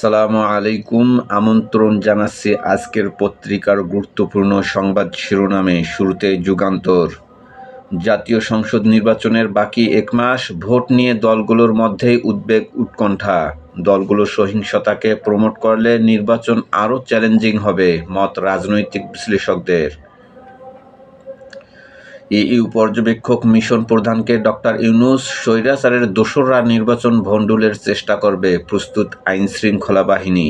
আসসালামু আলাইকুম। আমন্ত্রণ জানাচ্ছি আজকের পত্রিকার গুরুত্বপূর্ণ সংবাদ শিরোনামে। শুরুতে যুগান্তর। জাতীয় সংসদ নির্বাচনের বাকি এক মাস ভোট নিয়ে দলগুলোর মধ্যেই উদ্বেগ উৎকণ্ঠা। দলগুলো সহিংসতাকে প্রমোট করলে নির্বাচন আরও চ্যালেঞ্জিং হবে মত রাজনৈতিক বিশ্লেষকদের। ইইউ পর্যবেক্ষক মিশন প্রধানকে ডক্টর ইউনুস স্বৈরাচারের দোসররা নির্বাচন ভণ্ডুলের চেষ্টা করবে, প্রস্তুত আইন শৃঙ্খলা বাহিনী।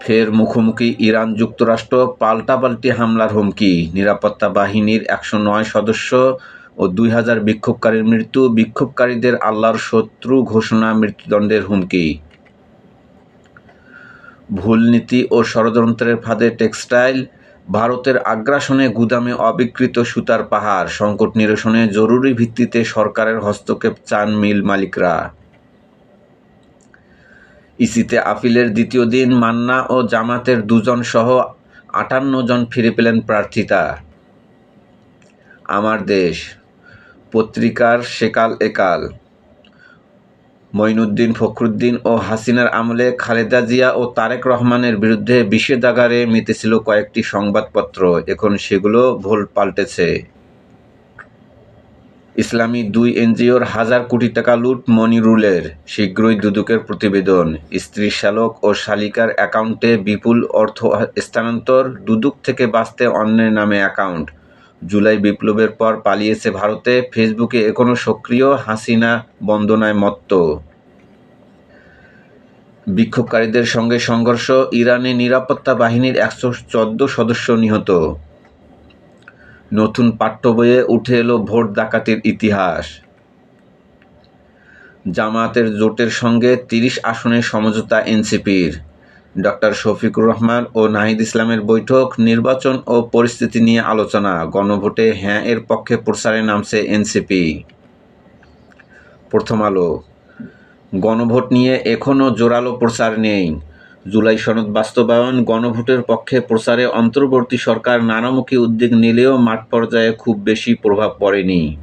ফের মুখোমুখি ইরান যুক্তরাষ্ট্র পাল্টাপাল্টি হামলার হুমকি। নিরাপত্তা বাহিনীর একশো নয় সদস্য ও দুই হাজার বিক্ষোভকারীর মৃত্যু, বিক্ষোভকারীদের আল্লাহর শত্রু ঘোষণা মৃত্যুদণ্ডের হুমকি। ভুল নীতি ও ষড়যন্ত্রের ফাঁদে টেক্সটাইল ভারতের আগ্রাসনে গুদামে অবিকৃত সুতার পাহাড়, সংকট নিরসনে জরুরি ভিত্তিতে সরকারের হস্তক্ষেপ চান মিল মালিকরা। ইসিতে আপিলের দ্বিতীয় দিন মান্না ও জামাতের দুজন সহ আটান্ন জন ফিরে পেলেন প্রার্থিতা আমার দেশ, পত্রিকার সেকাল একাল। মঈনুদ্দিন ফখরুদ্দিন ও হাসিনার আমলে খালেদা জিয়া ও তারেক রহমানের বিরুদ্ধে বিষেধাগারে মেতেছিল কয়েকটি সংবাদপত্র। এখন সেগুলো ভুল পাল্টেছে। ইসলামী দুই এনজিওর হাজার কোটি টাকা লুট মনিরুলের শীঘ্রই দুদকের প্রতিবেদন। স্ত্রী শালক ও শালিকার অ্যাকাউন্টে বিপুল অর্থ স্থানান্তর, দুদক থেকে বাঁচতে অন্যের নামে অ্যাকাউন্ট। জুলাই বিপ্লবের পর পালিয়েছে ভারতে। ফেসবুকে এখনও সক্রিয় হাসিনা বন্দনায় মত্ত। বিক্ষোভকারীদের সঙ্গে সংঘর্ষ, ইরানে নিরাপত্তা বাহিনীর একশো চোদ্দ সদস্য নিহত। নতুন পাঠ্য বইয়ে উঠে এলো ভোট ডাকাতির ইতিহাস। জামায়াতের জোটের সঙ্গে তিরিশ আসনের সমঝোতা এনসিপির। ডক্টর শফিকুর রহমান ও নাহিদ ইসলামের বৈঠক, নির্বাচন ও পরিস্থিতি নিয়ে আলোচনা। গণভোটে হ্যাঁ এর পক্ষে প্রচারে নামছে এনসিপি। প্রথম আলো। গণভোট নিয়ে এখনও জোরালো প্রচার নেই। জুলাই সনদ বাস্তবায়ন, গণভোটের পক্ষে প্রচারে অন্তর্বর্তী সরকার নানামুখী উদ্যোগ নিলেও মাঠ পর্যায়ে খুব বেশি প্রভাব পড়েনি।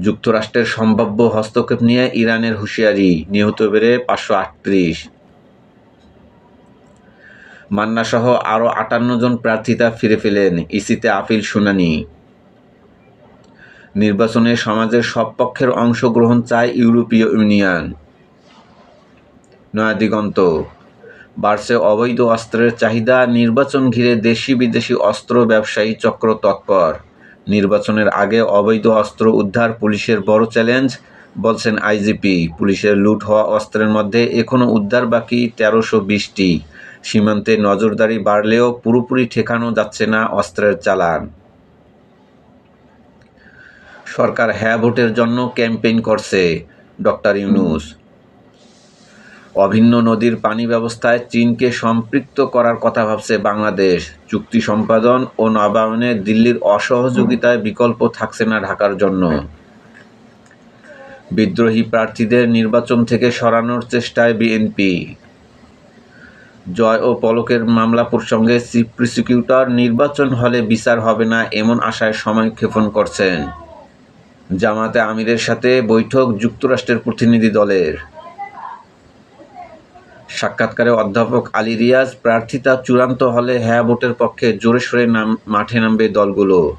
যুক্তরাষ্ট্রের সম্ভাব্য হস্তক্ষেপ নিয়ে ইরানের হুঁশিয়ারি, নিহত বেড়ে পাঁচশো আটত্রিশ। মান্নাসহ আরও আটান্ন জন প্রার্থিতা ফিরে পেলেন ইসিতে আপিল শুনানি। নির্বাচনে সমাজের সব পক্ষের অংশগ্রহণ চায় ইউরোপীয় ইউনিয়ন। নয়াদিগন্ত বাড়ছে অবৈধ অস্ত্রের চাহিদা, নির্বাচন ঘিরে দেশি বিদেশি অস্ত্র ব্যবসায়ী চক্র তৎপর। নির্বাচনের আগে অবৈধ অস্ত্র উদ্ধার পুলিশের বড় চ্যালেঞ্জ, বলছেন আইজিপি। পুলিশের লুট হওয়া অস্ত্রের মধ্যে এখনও উদ্ধার বাকি তেরোশো বিশটি। সীমান্তে নজরদারি বাড়লেও পুরোপুরি ঠেকানো যাচ্ছে না অস্ত্রের চালান। সরকার হ্যাঁ ভোটের জন্য ক্যাম্পেইন করছে ডক্টর ইউনুস। অভিন্ন নদীর পানি ব্যবস্থায় চীনকে সম্পৃক্ত করার কথা ভাবছে বাংলাদেশ। চুক্তি সম্পাদন ও নবায়নে দিল্লির অসহযোগিতায় বিকল্প থাকছে না ঢাকার জন্য। বিদ্রোহী প্রার্থীদের নির্বাচন থেকে সরানোর চেষ্টায় বিএনপি। জয় ও পলকের মামলা প্রসঙ্গে চিফ প্রসিকিউটর নির্বাচন হলে বিচার হবে না এমন আশায় সময় ক্ষেপণ করছেন। জামাতে আমিরের সাথে বৈঠক যুক্তরাষ্ট্রের প্রতিনিধি দলের। সাক্ষাৎকারে অধ্যাপক আলী রিয়াজ প্রার্থিতা চূড়ান্ত হলে হ্যাঁ ভোটের পক্ষে জোরে সোরে নাম মাঠে নামবে দলগুলো।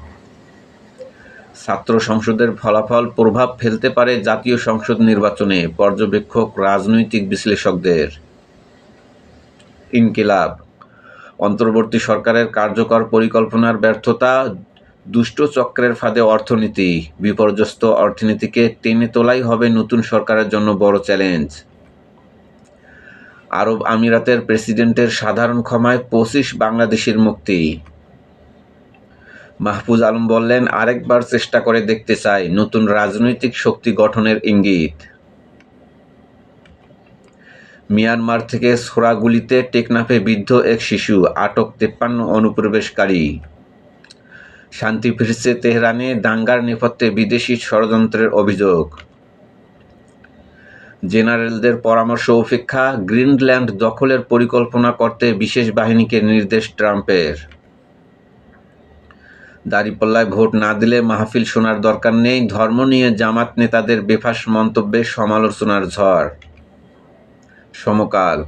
ছাত্র সংসদের ফলাফল প্রভাব ফেলতে পারে জাতীয় সংসদ নির্বাচনে পর্যবেক্ষক, রাজনৈতিক বিশ্লেষকদের। ইনকিলাব। অন্তর্বর্তী সরকারের কার্যকর পরিকল্পনার ব্যর্থতা, দুষ্ট চক্রের ফাঁদে অর্থনীতি, বিপর্যস্ত অর্থনীতিকে টেনে তোলাই হবে নতুন সরকারের জন্য বড় চ্যালেঞ্জ। আরব আমিরাতের প্রেসিডেন্টের সাধারণ ক্ষমায় পঁচিশ বাংলাদেশের মুক্তি। মাহফুজ আলম বললেন, আরেকবার চেষ্টা করে দেখতে চাই, নতুন রাজনৈতিক শক্তি গঠনের ইঙ্গিত। মিয়ানমার থেকে সোরাগুলিতে টেকনাফে বিদ্ধ এক শিশু, আটক তেপ্পান্ন অনুপ্রবেশকারী। শান্তি ফিরছে তেহরানে, দাঙ্গার নেপথ্যে বিদেশি ষড়যন্ত্রের অভিযোগ। জেনারেলদের পরামর্শ উপেক্ষা গ্রিনল্যান্ড দখলের পরিকল্পনা করতে বিশেষ বাহিনীকে নির্দেশ ট্রাম্পের। দাঁড়িপাল্লায় ভোট না দিলে মাহফিল শোনার দরকার নেই, ধর্ম নিয়ে জামাত নেতাদের বেফাস মন্তব্যে সমালোচনার ঝড়। সমকাল।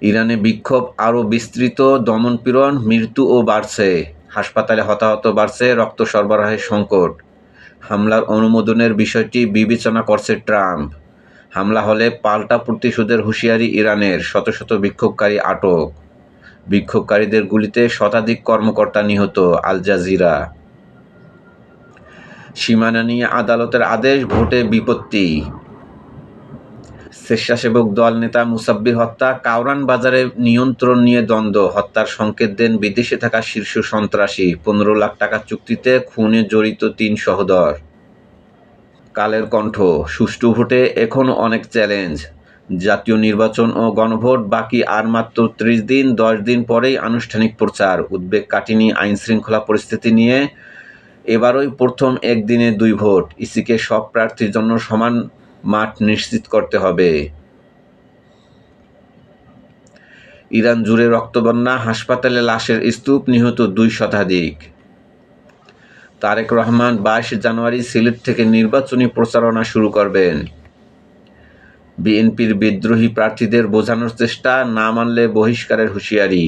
ইরানে বিক্ষোভ আরও বিস্তৃত, দমনপীড়ন মৃত্যুও বাড়ছে। হাসপাতালে হতাহত বাড়ছে রক্ত সরবরাহের সংকট। হামলার অনুমোদনের বিষয়টি বিবেচনা করছে ট্রাম্প। হামলা হলে পাল্টা প্রতিশোধের হুঁশিয়ারি ইরানের, শত শত বিক্ষোভকারী আটক। বিক্ষোভকারীদের গুলিতে শতাধিক কর্মকর্তা নিহত, আল জাজিরা। সীমানা নিয়ে আদালতের আদেশ, ভোটে বিপত্তি। স্বেচ্ছাসেবক দল নেতা মুসাব্বির হত্যা কাউরান বাজারে নিয়ন্ত্রণ নিয়ে দ্বন্দ্ব, হত্যার সংকেত দেন বিদেশে থাকা শীর্ষ সন্ত্রাসী। পনেরো লাখ টাকা চুক্তিতে খুনে জড়িত তিন সহদর। কালের কণ্ঠ, সুষ্ঠু ভোটে এখনও অনেক চ্যালেঞ্জ। জাতীয় নির্বাচন ও গণভোট বাকি আর মাত্র ত্রিশ দিন, দশ দিন পরেই আনুষ্ঠানিক প্রচার। উদ্বেগ কাটিনি আইন শৃঙ্খলা পরিস্থিতি নিয়ে। এবারই প্রথম একদিনে দুই ভোট। ইসিকে সব প্রার্থীর জন্য সমান মাঠ নিশ্চিত করতে হবে। ইরান জুড়ে রক্তবন্যা হাসপাতালে লাশের স্তূপ নিহত দুই শতাধিক। তারেক রহমান বাইশ জানুয়ারি সিলেট থেকে নির্বাচনী প্রচারণা শুরু করবেন। বিএনপির বিদ্রোহী প্রার্থীদের বোঝানোর চেষ্টা না মানলে বহিষ্কারের হুঁশিয়ারি।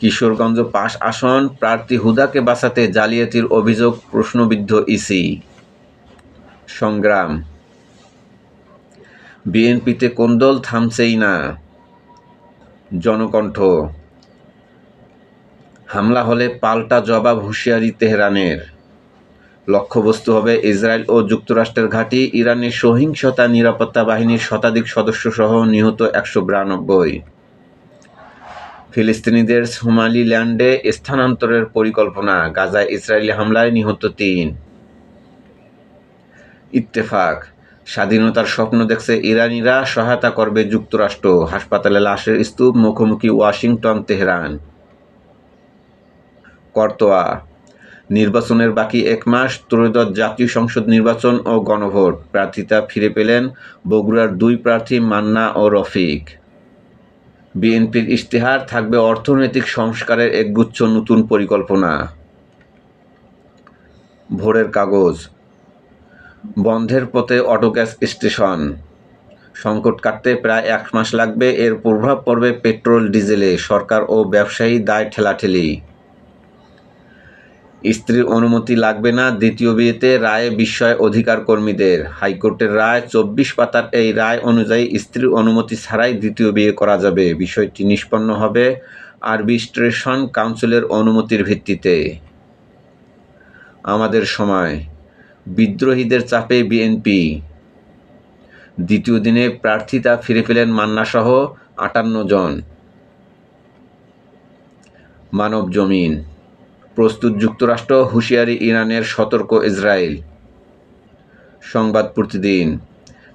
কিশোরগঞ্জ পাশ আসন প্রার্থী হুদাকে বাঁচাতে জালিয়াতির অভিযোগ প্রশ্নবিদ্ধ ইসি। সংগ্রাম। বিএনপিতে কোন্দল থামছেই না? জনকণ্ঠ। হামলা হলে পাল্টা জবাব হুঁশিয়ারি তেহরানের। লক্ষ্যবস্তু হবে ইসরায়েল ও যুক্তরাষ্ট্রের ঘাঁটি, ইরানের সহিংসতা, নিরাপত্তা বাহিনীর শতাধিক সদস্য সহ নিহত একশো বিরানব্বই। ফিলিস্তিনিদের সোমালিল্যান্ডে স্থানান্তরের পরিকল্পনা, গাজায় ইসরায়েলি হামলায় নিহত তিন। ইত্তেফাক। স্বাধীনতার স্বপ্ন দেখছে ইরানিরা, সহায়তা করবে যুক্তরাষ্ট্র। হাসপাতালে লাশের স্তূপ, মুখোমুখি ওয়াশিংটন, তেহরান। করতোয়া, নির্বাচনের বাকি এক মাস ত্রয়োদশ জাতীয় সংসদ নির্বাচন ও গণভোট। প্রার্থিতা ফিরে পেলেন বগুড়ার দুই প্রার্থী মান্না ও রফিক। বিএনপির ইশতেহার থাকবে অর্থনৈতিক সংস্কারের একগুচ্ছ নতুন পরিকল্পনা। ভোরের কাগজ বন্ধের পথে অটোগ্যাস স্টেশন। সংকট কাটতে প্রায় এক মাস লাগবে এর প্রভাব পড়বে পেট্রোল, ডিজেলে, সরকার ও ব্যবসায়ী দায় ঠেলাঠেলি। স্ত্রীর অনুমতি লাগবে না দ্বিতীয় বিয়েতে রায়ে বিস্ময় অধিকার কর্মীদের। হাইকোর্টের রায় চব্বিশ পাতার এই রায় অনুযায়ী স্ত্রীর অনুমতি ছাড়াই দ্বিতীয় বিয়ে করা যাবে। বিষয়টি নিষ্পন্ন হবে আরবিস্ট্রেশন কাউন্সিলের অনুমতির ভিত্তিতে। আমাদের সময়। বিদ্রোহীদের চাপে বিএনপি। দ্বিতীয় দিনে প্রার্থিতা ফিরে পেলেন মান্নাসহ আটান্ন জন। মানব জমিন। প্রস্তুত যুক্তরাষ্ট্র, হুঁশিয়ারি ইরানের সতর্ক ইসরায়েল। সংবাদ প্রতিদিন।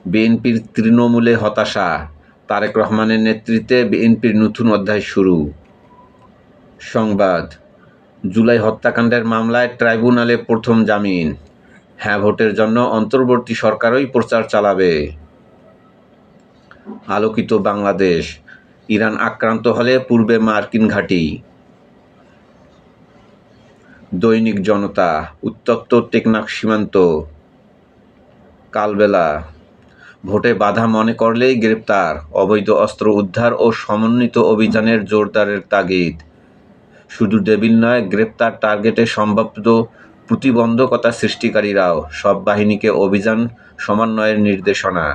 বিএনপির তৃণমূলে হতাশা। তারেক রহমানের নেতৃত্বে বিএনপির নতুন অধ্যায় শুরু। সংবাদ। জুলাই হত্যাকাণ্ডের মামলায় ট্রাইব্যুনালে প্রথম জামিন। হ্যাঁ ভোটের জন্য অন্তর্বর্তী সরকারই প্রচার চালাবে। আলোকিত বাংলাদেশ, ইরান আক্রান্ত হলে পূর্বে মার্কিন ঘাঁটি। দৈনিক জনতা, উত্তপ্ত টেকনাক সীমান্ত। কালবেলা, ভোটে বাধা মনে করলেই গ্রেপ্তার, অবৈধ অস্ত্র উদ্ধার ও সমন্বিত অভিযানের জোরদারের তাগিদ। শুধু ডেবিল নয়, গ্রেপ্তার টার্গেটে সম্ভাব্য প্রতিবন্ধকতা সৃষ্টিকারীরাও সব বাহিনীকে অভিযান সমন্বয়ের নির্দেশনা